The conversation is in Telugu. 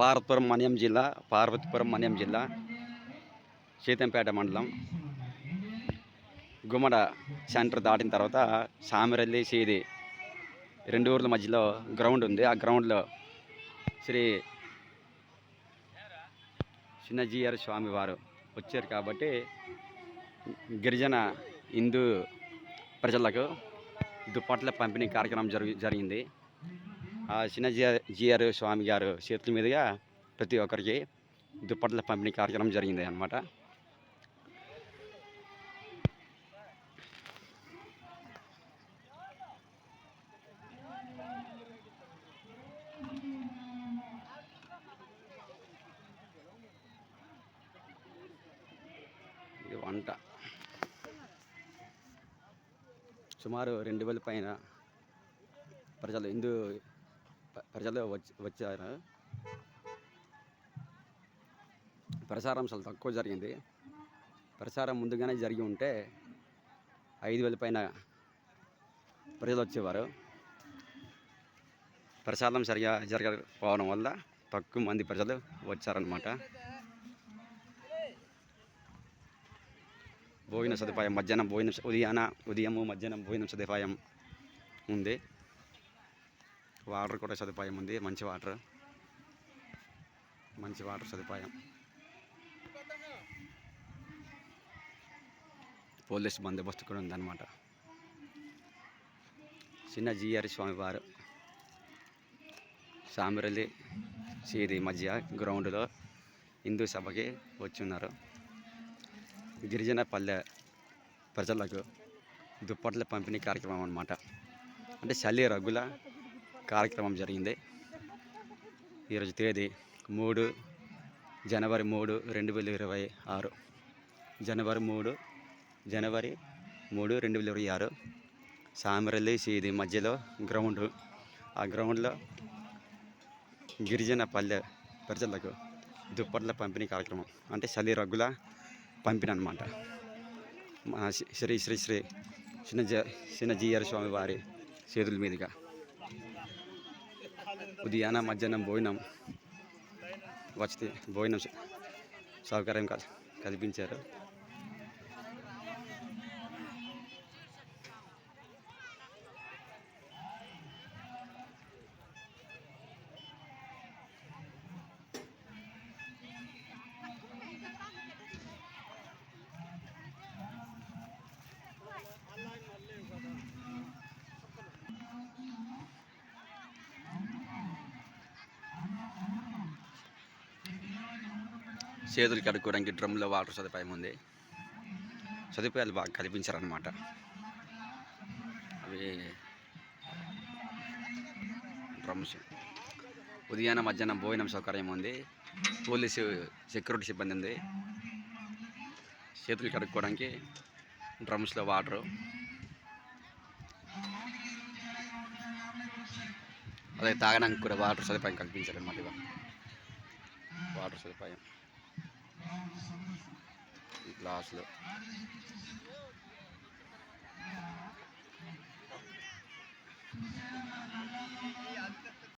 పార్వతీపురం మన్యం జిల్లా పార్వతీపురం మన్యం జిల్లా సీతంపేట మండలం. గుమ్మడ సెంటర్ దాటిన తర్వాత సామిరల్లి సీది రెండు ఊర్ల మధ్యలో గ్రౌండ్ ఉంది. ఆ గ్రౌండ్లో శ్రీ చిన్నజీఆర్ స్వామివారు వచ్చారు కాబట్టి గిరిజన హిందూ ప్రజలకు దుప్పట్ల పంపిణీ కార్యక్రమం జరిగి జరిగింది. చిన్న జిఆర్ స్వామి గారు చేతుల మీదుగా ప్రతి ఒక్కరికి దుప్పట్ల పంపిణీ కార్యక్రమం జరిగింది అనమాట ఇది వంట. సుమారు రెండు వేల పైన ప్రజలు హిందూ ప్రజలు వచ్చి వచ్చారు. ప్రసారం చాలా తక్కువ జరిగింది. ప్రసారం ముందుగానే జరిగి ఉంటే ఐదు వేల పైన ప్రజలు వచ్చేవారు. ప్రసాదం సరిగా జరగకపోవడం వల్ల తక్కువ మంది ప్రజలు వచ్చారనమాట భోజన సదుపాయం మధ్యాహ్నం భోజనం ఉదయాన ఉదయము మధ్యాహ్నం భోజనం సదుపాయం ఉంది. వాటర్ కూడా సదుపాయం ఉంది. మంచి వాటర్. మంచి వాటర్ సదుపాయం. పోలీస్ బందోబస్తు కూడా ఉందన్నమాట. చిన్న జిఆర్ స్వామివారు సామిరలి సీది మధ్య గ్రౌండ్లో హిందూ సభకి వచ్చి ఉన్నారు గిరిజన పల్లె ప్రజలకు దుప్పట్ల పంపిణీ కార్యక్రమం అనమాట అంటే చలి రగ్గుల కార్యక్రమం జరిగింది. ఈరోజు తేదీ మూడు జనవరి మూడు రెండు వేల ఇరవై ఆరు. జనవరి మూడు జనవరి మూడు రెండు వేల ఇరవై ఆరు. సామరల్లి సీది మధ్యలో గ్రౌండ్. ఆ గ్రౌండ్లో గిరిజన పల్లె ప్రజలకు దుప్పట్ల పంపిణీ కార్యక్రమం అంటే చలి రగ్గుల పంపిణీ అనమాట మా శ్రీ- శ్రీ శ్రీ శ్రీ చిన్న జ చిన్న జీఆర్ స్వామి వారి చేతుల మీదుగా. ఉదయాన మధ్యాహ్నం భోజనం. వచ్చితే భోజనం సౌకర్యం కల్ కల్పించారు. చేతులు కడుక్కోవడానికి డ్రమ్లో వాటర్ సదుపాయం ఉంది. సదుపాయాలు బాగా కల్పించారనమాట అవి డ్రమ్స్. ఉదయాన మధ్యాహ్నం భోజనం సౌకర్యం ఉంది. పోలీసు సెక్యూరిటీ సిబ్బంది ఉంది. చేతులు కడుక్కోవడానికి డ్రమ్స్లో వాటరు. అలాగే తాగడానికి కూడా వాటర్ సదుపాయం కల్పించారనమాట ఇవాళ. వాటర్ సదుపాయం. లాస్ట్లో. అంత